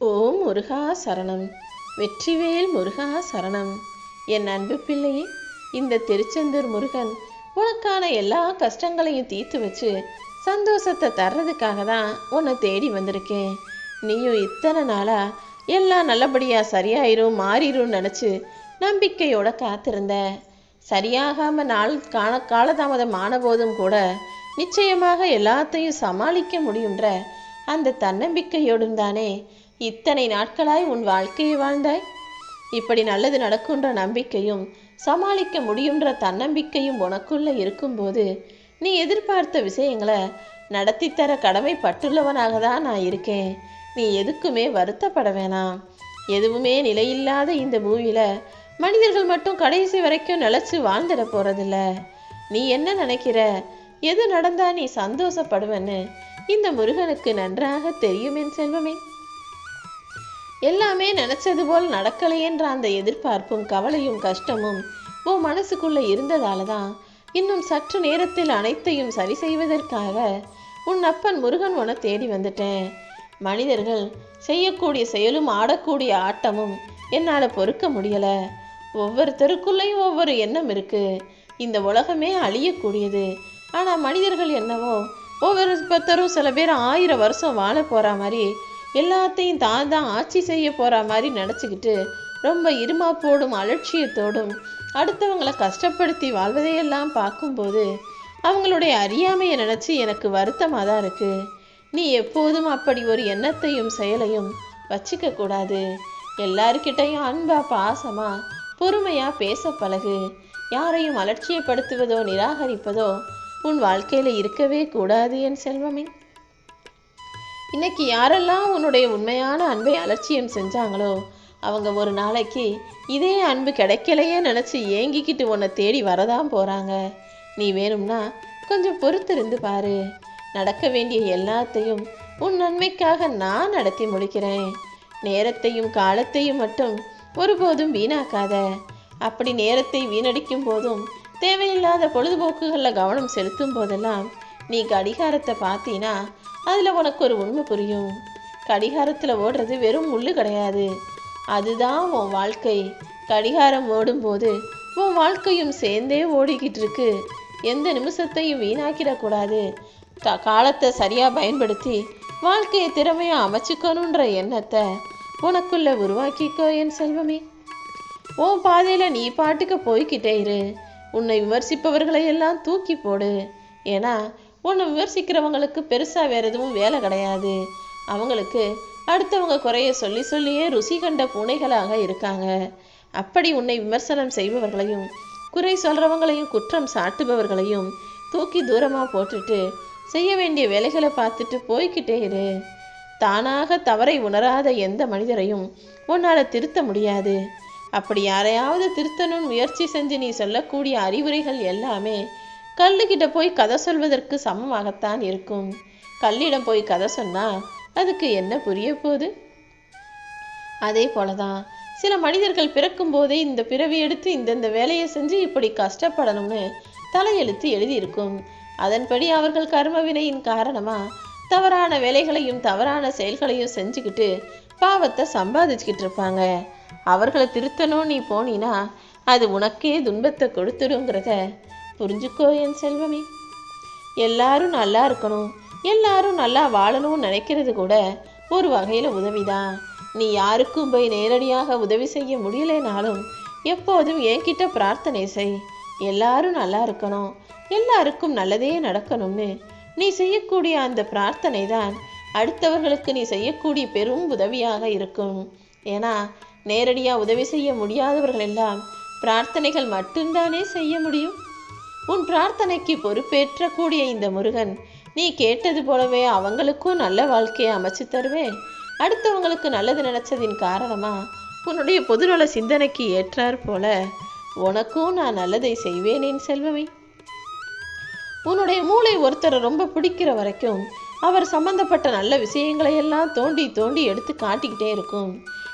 ஓம் முருகா சரணம். வெற்றிவேல் முருகா சரணம். என் அன்பு பிள்ளையே இந்த திருச்செந்தூர் முருகன் உனக்கான எல்லா கஷ்டங்களையும் தீர்த்து வச்சு சந்தோஷத்தை தர்றதுக்காக தான் உன்னை தேடி வந்திருக்கேன். நீயும் இத்தனை நாளா எல்லாம் நல்லபடியா சரியாயிரும் மாறிடும் நினச்சி நம்பிக்கையோட காத்திருந்த. சரியாகாம நாள் கால காலதாமதம் ஆன போதும் கூட நிச்சயமாக எல்லாத்தையும் சமாளிக்க முடியுன்ற அந்த தன்னம்பிக்கையோடும் தானே இத்தனை நாட்களாய் உன் வாழ்க்கையை வாழ்ந்தாய். இப்படி நல்லது நடக்குன்ற நம்பிக்கையும் சமாளிக்க முடியுன்ற தன்னம்பிக்கையும் உனக்குள்ள இருக்கும்போது நீ எதிர்பார்த்த விஷயங்களை நடத்தி தர கடமைப்பட்டுள்ளவனாக தான் நான் இருக்கேன். நீ எதுக்குமே வருத்தப்பட வேணாம். எதுவுமே நிலையில்லாத இந்த பூமியில மனிதர்கள் மட்டும் கடைசி வரைக்கும் நிலச்சி வாழ்ந்துட போறதில்ல. நீ என்ன நினைக்கிற? எது நடந்தா நீ சந்தோஷப்படுவன்னு இந்த முருகனுக்கு நன்றாக தெரியும் என் செல்வமே. எல்லாமே நினைச்சது போல் நடக்கலையென்ற அந்த எதிர்பார்ப்பும் கவலையும் கஷ்டமும் உன் மனசுக்குள்ளே இருந்ததால தான் இன்னும் சற்று நேரத்தில் அனைத்தையும் சரி செய்வதற்காக உன் அப்பன் முருகன் உன தேடி வந்துட்டேன். மனிதர்கள் செய்யக்கூடிய செயலும் ஆடக்கூடிய ஆட்டமும் என்னால் பொறுக்க முடியலை. ஒவ்வொருத்தருக்குள்ளேயும் ஒவ்வொரு எண்ணம் இருக்கு. இந்த உலகமே அழியக்கூடியது. ஆனால் மனிதர்கள் என்னவோ ஒவ்வொருத்தரும் சில பேர் ஆயிரம் வருஷம் வாழ போகிற மாதிரி எல்லாத்தையும் தான் தான் ஆட்சி செய்ய போகிற மாதிரி நினச்சிக்கிட்டு ரொம்ப இருமாப்போடும் அலட்சியத்தோடும் அடுத்தவங்களை கஷ்டப்படுத்தி வாழ்வதையெல்லாம் பார்க்கும்போது அவங்களுடைய அறியாமையை நினச்சி எனக்கு வருத்தமாக தான் இருக்குது நீ எப்போதும் அப்படி ஒரு எண்ணத்தையும் செயலையும் வச்சுக்க கூடாது. எல்லாருக்கிட்டையும் அன்பா பாசமா பொறுமையா பேச பழகு. யாரையும் அலட்சியப்படுத்துவதோ நிராகரிப்பதோ உன் வாழ்க்கையில இருக்கவே கூடாது என் செல்வமே. இன்னைக்கு யாரெல்லாம் உன்னுடைய உண்மையான அன்பை அலட்சியம் செஞ்சாங்களோ அவங்க ஒரு நாளைக்கு இதே அன்பு கிடைக்கலையே நினச்சி ஏங்கிக்கிட்டு உன்னை தேடி வரதான் போகிறாங்க நீ வேணும்னா கொஞ்சம் பொறுத்திருந்து பாரு. நடக்க வேண்டிய எல்லாத்தையும் உன் நன்மைக்காக நான் நடத்தி முடிக்கிறேன். நேரத்தையும் காலத்தையும் மட்டும் ஒருபோதும் வீணாக்காத. அப்படி நேரத்தை வீணடிக்கும் போதும் தேவையில்லாத பொழுதுபோக்குகளில் கவனம் செலுத்தும் போதெல்லாம் நீ கடிகாரத்தை பார்த்தீனா அதில் உனக்கு ஒரு உண்மை புரியும். கடிகாரத்தில் ஓடுறது வெறும் முள்ளு கிடையாது. அதுதான் உன் வாழ்க்கை. கடிகாரம் ஓடும்போது உன் வாழ்க்கையும் சேர்ந்தே ஓடிக்கிட்டு இருக்கு எந்த நிமிஷத்தையும் வீணாக்கிடக்கூடாது. க- காலத்தை சரியாக பயன்படுத்தி வாழ்க்கையை திறமையாக அமைச்சுக்கணுன்ற எண்ணத்தை உனக்குள்ள உருவாக்கிக்கோ என் செல்வமே. உன் பாதையில் நீ பாட்டுக்கு போய்க்கிட்டே இரு. உன்னை விமர்சிப்பவர்களை எல்லாம் தூக்கி போடு. ஏன்னா உன்னை விமர்சிக்கிறவங்களுக்கு பெருசாக வேறு எதுவும் வேலை கிடையாது. அவங்களுக்கு அடுத்தவங்க குறைய சொல்லி சொல்லியே ருசி கண்ட பூனைகளாக இருக்காங்க. அப்படி உன்னை விமர்சனம் செய்பவர்களையும் குறை சொல்கிறவங்களையும் குற்றம் சாட்டுபவர்களையும் தூக்கி தூரமாக போட்டுட்டு செய்ய வேண்டிய வேலைகளை பார்த்துட்டு போய்கிட்டே இரு. தானாக தவறை உணராத எந்த மனிதரையும் உன்னால் திருத்த முடியாது. அப்படி யாரையாவது திருத்தணும்னு முயற்சி செஞ்சு நீ சொல்லக்கூடிய அறிவுரைகள் எல்லாமே கல்லுக்கிட்ட போய் கதை சொல்வதற்கு சமமாகத்தான் இருக்கும். கல்லிடம் போய் கதை சொன்னால் அதுக்கு என்ன புரிய போகுது? அதே போலதான் சில மனிதர்கள் பிறக்கும் போதே இந்த பிறவி எடுத்து இந்தந்த வேலையை செஞ்சு இப்படி கஷ்டப்படணும்னு தலையெழுத்து எழுதியிருக்கும். அதன்படி அவர்கள் கர்ம வினையின் காரணமா தவறான வேலைகளையும் தவறான செயல்களையும் செஞ்சுக்கிட்டு பாவத்தை சம்பாதிச்சுக்கிட்டு இருப்பாங்க. அவர்களை திருத்தணும் நீ போனீன்னா அது உனக்கே துன்பத்தை கொடுத்துடுங்கிறத புரிஞ்சுக்கோ என் செல்வமே. எல்லாரும் நல்லா இருக்கணும். எல்லாரும் நல்லா வாழணும்னு நினைக்கிறது கூட ஒரு வகையில் உதவிதான். நீ யாருக்கும் போய் நேரடியாக உதவி செய்ய முடியலைனாலும் எப்போதும் என்கிட்ட பிரார்த்தனை செய். எல்லாரும் நல்லா இருக்கணும். எல்லாருக்கும் நல்லதே நடக்கணும்னு. நீ செய்யக்கூடிய அந்த பிரார்த்தனை தான் அடுத்தவர்களுக்கு நீ செய்யக்கூடிய பெரும் உதவியாக இருக்கும். ஏன்னா நேரடியாக உதவி செய்ய முடியாதவர்கள் எல்லாம் பிரார்த்தனைகள் மட்டும்தானே செய்ய முடியும்? உன் பிரார்த்தனைக்கு பொறுப்பேற்றக்கூடிய இந்த முருகன். நீ கேட்டது போலவே அவங்களுக்கும் நல்ல வாழ்க்கையை அமைச்சு தருவேன். அடுத்தவங்களுக்கு நல்லது நினைச்சதின் காரணமா உன்னுடைய பொதுநல சிந்தனைக்கு ஏற்றாற் போல உனக்கும் நான் நல்லதை செய்வேனேன் செல்வமே. உன்னுடைய மூளை ஒருத்தரை ரொம்ப பிடிக்கிற வரைக்கும் அவர் சம்பந்தப்பட்ட நல்ல விஷயங்களை எல்லாம் தோண்டி தோண்டி எடுத்து காட்டிக்கிட்டே இருக்கும்.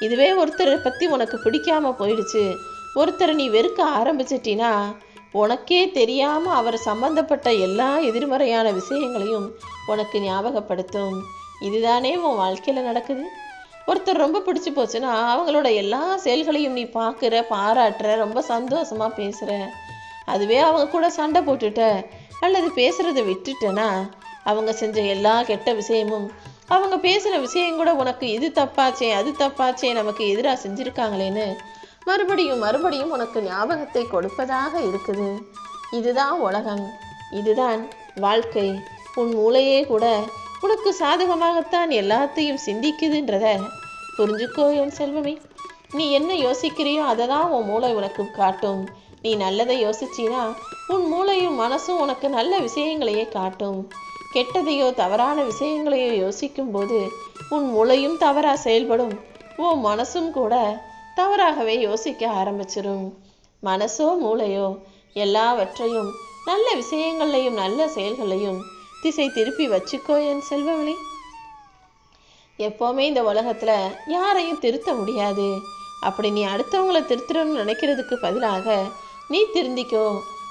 இதுவே ஒருத்தரை பற்றி உனக்கு பிடிக்காம போயிடுச்சு. ஒருத்தரை நீ வெறுக்க ஆரம்பிச்சிட்டினா உனக்கே தெரியாம அவர் சம்பந்தப்பட்ட எல்லா எதிர்மறையான விஷயங்களையும் உனக்கு ஞாபகப்படுத்தும். இதுதானே உன் வாழ்க்கையில நடக்குது? ஒருத்தர் ரொம்ப பிடிச்சி போச்சுன்னா அவங்களோட எல்லா செயல்களையும் நீ பார்க்குற பாராட்டுற ரொம்ப சந்தோஷமா பேசுற. அதுவே அவங்க கூட சண்டை போட்டுட்ட அல்லது பேசுகிறத விட்டுட்டனா அவங்க செஞ்ச எல்லா கெட்ட விஷயமும் அவங்க பேசுகிற விஷயம் கூட உனக்கு இது தப்பாச்சே அது தப்பாச்சே நமக்கு எதிராக செஞ்சுருக்காங்களேன்னு மறுபடியும் மறுபடியும் உனக்கு ஞாபகத்தை கொடுப்பதாக இருக்குது. இதுதான் உலகம். இதுதான் வாழ்க்கை. உன் மூளையே கூட உனக்கு சாதகமாகத்தான் எல்லாத்தையும் சிந்திக்குதுன்றத புரிஞ்சுக்கோ என் செல்வமே. நீ என்ன யோசிக்கிறியோ அதை தான் உன் மூளை உனக்கு காட்டும். நீ நல்லதை யோசிச்சினா உன் மூளையும் மனசும் உனக்கு நல்ல விஷயங்களையே காட்டும். கெட்டதையோ தவறான விஷயங்களையோ யோசிக்கும் போது உன் மூளையும் தவறாக செயல்படும். உன் மனசும் கூட தவறாகவே யோசிக்க ஆரம்பிச்சிடும் மனசோ மூளையோ எல்லாவற்றையும் நல்ல விஷயங்களையும் நல்ல செயல்களையும் திசை திருப்பி வச்சுக்கோ என் செல்வமணி. எப்போவுமே இந்த உலகத்துல யாரையும் திருத்த முடியாது. அப்படி நீ அடுத்தவங்கள திருத்தணும்னு நினைக்கிறதுக்கு பதிலாக நீ திருந்திக்கோ.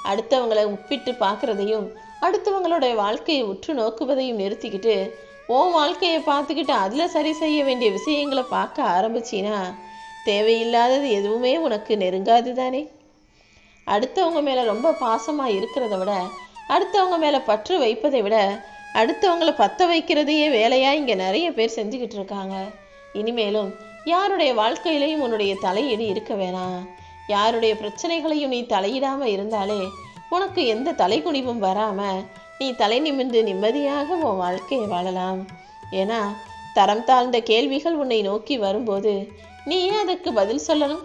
அடுத்தவங்களை ஒப்பிட்டு பார்க்கறதையும் அடுத்தவங்களுடைய வாழ்க்கையை உற்று நோக்குவதையும் நிறுத்திக்கிட்டு உன் வாழ்க்கையை பார்த்துக்கிட்டு அதில் சரி செய்ய வேண்டிய விஷயங்களை பார்க்க ஆரம்பிச்சின்னா தேவையில்லாதது எதுவுமே உனக்கு நெருங்காது தானே? அடுத்தவங்க மேலே ரொம்ப பாசமாக இருக்கிறத விட அடுத்தவங்க மேலே பற்று வைப்பதை விட அடுத்தவங்களை பற்ற வைக்கிறதையே வேலையாக இங்கே நிறைய பேர் செஞ்சுக்கிட்டு இருக்காங்க. இனிமேலும் யாருடைய வாழ்க்கையிலையும் உன்னுடைய தலையீடு இருக்க வேணாம். யாருடைய பிரச்சனைகளையும் நீ தலையிடாமல் இருந்தாலே உனக்கு எந்த தலைகுனிவும் வராமல் நீ தலை நிமிர்ந்து நிம்மதியாக உன் வாழ்க்கையை வாழலாம். ஏன்னா தரம் தாழ்ந்த கேள்விகள் உன்னை நோக்கி வரும்போது நீ ஏன் அதற்கு பதில் சொல்லணும்?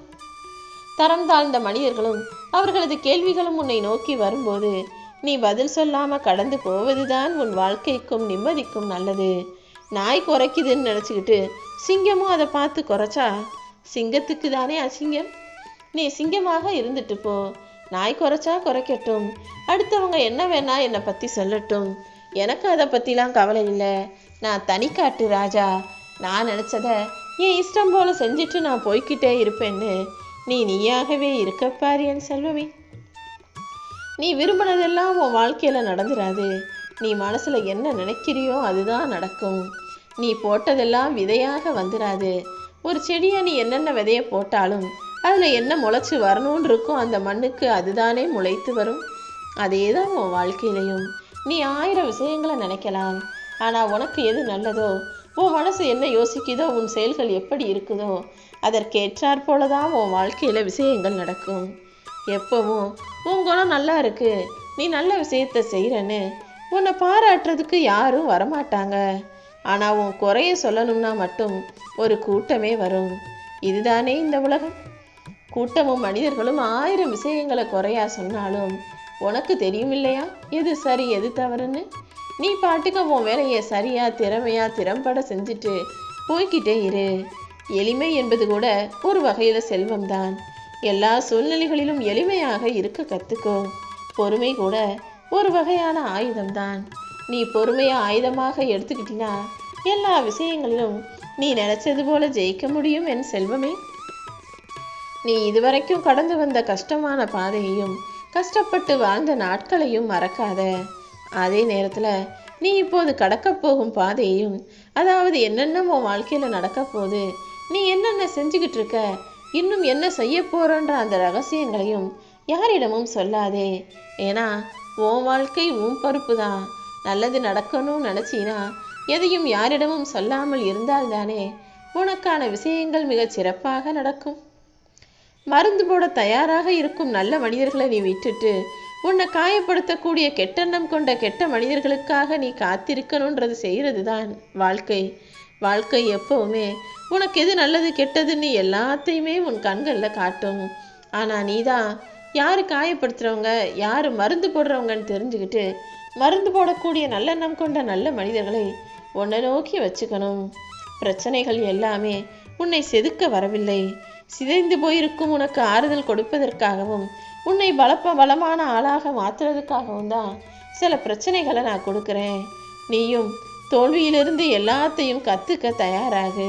தரம் தாழ்ந்த மனிதர்களும் அவர்களது கேள்விகளும் உன்னை நோக்கி வரும்போது நீ பதில் சொல்லாம கடந்து போவதுதான் உன் வாழ்க்கைக்கும் நிம்மதிக்கும் நல்லது. நாய் குறைக்குதுன்னு நினச்சிக்கிட்டு சிங்கமும் அதை பார்த்து குறைச்சா சிங்கத்துக்கு தானே அசிங்கம்? நீ சிங்கமாக இருந்துட்டு போ. நாய் குறைச்சா குறைக்கட்டும். அடுத்தவங்க என்ன வேணா என்னை பற்றி சொல்லட்டும். எனக்கு அதை பற்றிலாம் கவலை இல்லை. நான் தனிக்காட்டு ராஜா. நான் நினச்சதை என் இஷ்டம் போல செஞ்சுட்டு நான் போய்க்கிட்டே இருப்பேன்னு நீ நீயாகவே இருக்கப்பார் என் செல்வமே. நீ விரும்பினதெல்லாம் உன் வாழ்க்கையில் நடந்துடாது நீ மனசில் என்ன நினைக்கிறியோ அதுதான் நடக்கும். நீ போட்டதெல்லாம் விதையாக வந்துடாது ஒரு செடியை நீ என்னென்ன விதையை போட்டாலும் அதில் என்ன முளைச்சி வரணும்னு இருக்கோ அந்த மண்ணுக்கு அதுதானே முளைத்து வரும். அதே தான் உன் வாழ்க்கையிலையும். நீ ஆயிரம் விஷயங்களை நினைக்கலாம். ஆனால் உனக்கு எது நல்லதோ உன் மனசு என்ன யோசிக்குதோ உன் செயல்கள் எப்படி இருக்குதோ அதற்கேற்றாற் போல தான் உன் வாழ்க்கையில் விஷயங்கள் நடக்கும். எப்பவும் உன் குணம் நல்லா இருக்கு. நீ நல்ல விஷயத்த செய்கிறன்னு உன்னை பாராட்டுறதுக்கு யாரும் வரமாட்டாங்க. ஆனால் உன் குறைய சொல்லணும்னா மட்டும் ஒரு கூட்டமே வரும். இதுதானே இந்த உலகம்? கூட்டமும் மனிதர்களும் ஆயிரம் விஷயங்களை குறையா சொன்னாலும் உனக்கு தெரியும் இல்லையா? எது சரி எது தவறுன்னு? நீ பாட்டுக்கு உன் வேலையை சரியா திறமையா திறம்பட செஞ்சுட்டு போய்க்கிட்டே இரு. எளிமை என்பது கூட ஒரு வகையில செல்வம்தான். எல்லா சூழ்நிலைகளிலும் எளிமையாக இருக்க கத்துக்கோ. பொறுமை கூட ஒரு வகையான ஆயுதம்தான். நீ பொறுமையை ஆயுதமாக எடுத்துக்கிட்டினா எல்லா விஷயங்களிலும் நீ நினைச்சது போல ஜெயிக்க முடியும் என் செல்வமே. நீ இதுவரைக்கும் கடந்து வந்த கஷ்டமான பாதையையும் கஷ்டப்பட்டு வாழ்ந்த நாட்களையும் மறக்காத. அதே நேரத்தில் நீ இப்போது கடக்கப் போகும் பாதையையும் அதாவது என்னென்ன உன் வாழ்க்கையில் நடக்க போகுது நீ என்னென்ன செஞ்சுக்கிட்டு இருக்க இன்னும் என்ன செய்ய போறன்ற அந்த ரகசியங்களையும் யாரிடமும் சொல்லாதே. ஏன்னா உன் வாழ்க்கை உன் பொறுப்பு தான் நல்லது நடக்கணும்னு நினச்சினா எதையும் யாரிடமும் சொல்லாமல் இருந்தால்தானே உனக்கான விஷயங்கள் மிகச் சிறப்பாக நடக்கும். மருந்து போட தயாராக இருக்கும் நல்ல மனிதர்களை நீ விட்டுட்டு உன்னை காயப்படுத்தக்கூடிய கெட்டெண்ணம் கொண்ட கெட்ட மனிதர்களுக்காக நீ காத்திருக்கணுன்றது செய்கிறது தான் வாழ்க்கை. வாழ்க்கை எப்பவுமே உனக்கு எது நல்லது கெட்டதுன்னு எல்லாத்தையுமே உன் கண்களில் காட்டும். ஆனால் நீ தான் யார் காயப்படுத்துகிறவங்க யார் மருந்து போடுறவங்கன்னு தெரிஞ்சுக்கிட்டு மருந்து போடக்கூடிய நல்லெண்ணம் கொண்ட நல்ல மனிதர்களை உன்னை நோக்கி வச்சுக்கணும். பிரச்சனைகள் எல்லாமே உன்னை செதுக்க வரவில்லை. சிதைந்து போயிருக்கும் உனக்கு ஆறுதல் கொடுப்பதற்காகவும் உன்னை பலப்ப பலமான ஆளாக மாற்றுறதுக்காகவும் தான் சில பிரச்சனைகளை நான் கொடுக்குறேன். நீயும் தோல்வியிலிருந்து எல்லாத்தையும் கற்றுக்க தயாராகு.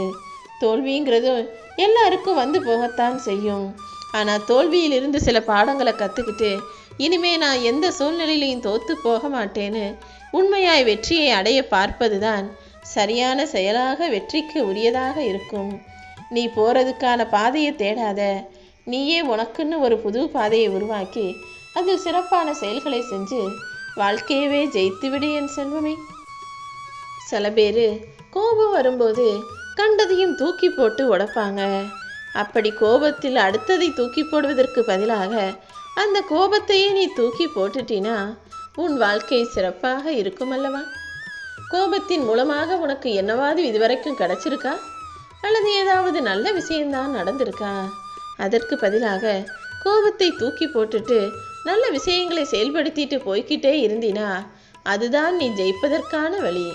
தோல்விங்கிறது எல்லாருக்கும் வந்து போகத்தான் செய்யும். ஆனால் தோல்வியிலிருந்து சில பாடங்களை கற்றுக்கிட்டு இனிமே நான் எந்த சூழ்நிலையிலையும் தோத்து போக மாட்டேன்னு உண்மையாய் வெற்றியை அடைய பார்ப்பதுதான் சரியான செயலாக வெற்றிக்கு உரியதாக இருக்கும். நீ போகிறதுக்கான பாதையை தேடாத. நீயே உனக்குன்னு ஒரு புது பாதையை உருவாக்கி அதில் சிறப்பான செயல்களை செஞ்சு வாழ்க்கையவே ஜெயித்துவிடு என் செல்வமே. சில பேர் கோபம் வரும்போது கண்டதையும் தூக்கி போட்டு உடைப்பாங்க. அப்படி கோபத்தில் அடுத்ததை தூக்கி போடுவதற்கு பதிலாக அந்த கோபத்தையே நீ தூக்கி போட்டுட்டினா உன் வாழ்க்கை சிறப்பாக இருக்கும் அல்லவா? கோபத்தின் மூலமாக உனக்கு என்னவாது இதுவரைக்கும் கிடைச்சிருக்கா? அல்லது ஏதாவது நல்ல விஷயம்தான் நடந்திருக்கா? அதற்கு பதிலாக கோபத்தை தூக்கி போட்டுட்டு நல்ல விஷயங்களை செயல்படுத்திட்டு போய்க்கிட்டே இருந்தினா அதுதான் நீ ஜெயிப்பதற்கான வழி.